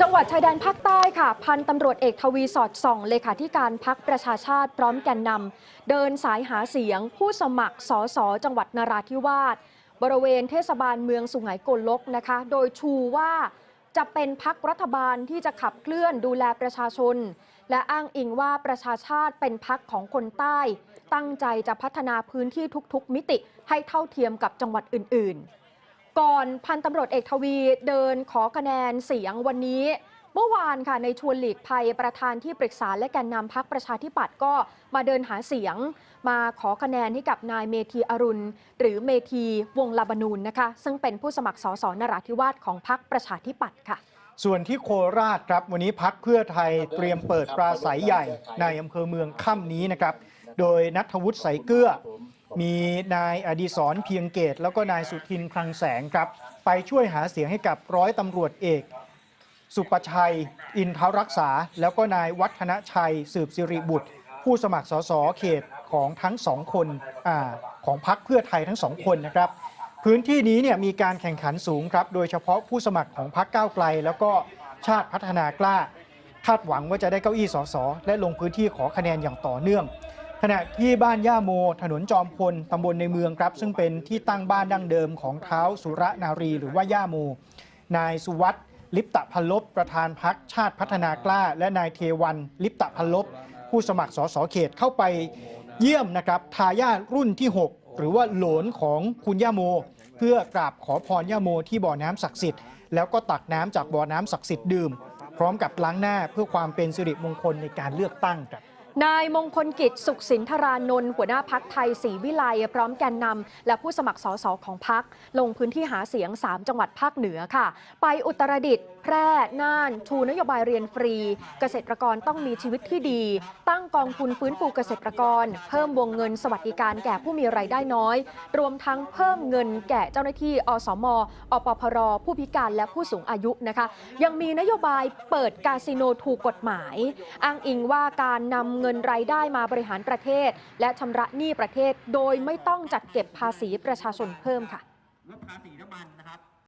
จังหวัดชายแดนภาคใต้ค่ะ พันตำรวจเอกทวีสอดส่องเลขาธิการพักประชาชาติพร้อมแกนนำเดินสายหาเสียง ผู้สมัครสสจังหวัดนราธิวาสบริเวณเทศบาลเมืองสุไหงโกลกนะคะ โดยชูว่าจะเป็นพักรัฐบาลที่จะขับเคลื่อนดูแลประชาชน และอ้างอิงว่าประชาชาติเป็นพักของคนใต้ ตั้งใจจะพัฒนาพื้นที่ทุกๆ มิติให้เท่าเทียมกับจังหวัดอื่น ๆ ก่อนพันตำรวจเอกทวีเดินขอคะแนนเสียงวันนี้ เมื่อวานค่ะในชวนหลีกภัยประธานที่ปรึกษาและแกนนำพักประชาธิปัตย์ก็มาเดินหาเสียง มาขอคะแนนให้กับนายเมธีอรุณ หรือเมธีวงลาบานูนนะคะ ซึ่งเป็นผู้สมัครสสนราธิวาสของพักประชาธิปัตย์ค่ะส่วนที่โคราชครับวันนี้พักเพื่อไทยเตรียมเปิดปราศัยใหญ่ในอำเภอเมืองค่ำนี้นะครับ โดยนัทวุฒิใสเกลือ มีนายอดีศรเพียงเกต แล้วก็นายสุทินคลังแสงครับ ไปช่วยหาเสียงให้กับร้อยตำรวจเอก สุประชัย อินทรักษา แล้วก็นายวัฒนชัย สืบสิริบุตร ผู้สมัครสสเขตของทั้งสองคนอของพักเพื่อไทยทั้งสองคนนะครับ พื้นที่นี้เนี่ยมีการแข่งขันสูงครับ โดยเฉพาะผู้สมัครของพักก้าวไกล แล้วก็ชาติพัฒนากล้าคาดหวังว่าจะได้เก้าอี้สสและลงพื้นที่ขอคะแนนอย่างต่อเนื่อง ขณะที่บ้านย่าโม ถนนจอมพลตำบลในเมืองครับ ซึ่งเป็นที่ตั้งบ้านดั้งเดิมของเท้าสุรนารีหรือว่าย่าโม นายสุวัตลิปตะพันลบประธานพักชาติพัฒนากล้า และนายเทวัน ลิปตะพันลบผู้สมัครสสเขตเข้าไปเยี่ยมนะครับทายาทรุ่นที่ 6 หรือว่าโหลนของคุณย่าโม เพื่อกราบขอพรย่าโมที่บ่อน้ำศักดิ์สิทธิ์แล้วก็ตักน้ำจากบ่อน้ำศักดิ์สิทธิ์ดื่ม พร้อมกับล้างหน้าเพื่อความเป็นสิริมงคลในการเลือกตั้งครับ นายมงคลกิจสุขสินธารานนท์หัวหน้าพักไทยศรีวิไลพร้อมแกนนำและผู้สมัครสสของพัก ลงพื้นที่หาเสียง 3 จังหวัดภาคเหนือค่ะ ไปอุตรดิตถ์แพร่น่าน ชูนโยบายเรียนฟรี เกษตรกรต้องมีชีวิตที่ดี ตั้งกองทุนฟื้นฟูเกษตรกร เพิ่มวงเงินสวัสดิการแก่ผู้มีไรายได้น้อย รวมทั้งเพิ่มเงินแก่เจ้าหน้าที่อสมอปพร ผู้พิการและผู้สูงอายุนะคะ ยังมีนโยบายเปิดคาสิโนถูกกฎหมาย อ้างอิงว่าการนำเงินรายได้มาบริหารประเทศ และชำระหนี้ประเทศ โดยไม่ต้องจัดเก็บภาษีประชาชนเพิ่มค่ะลดภาษี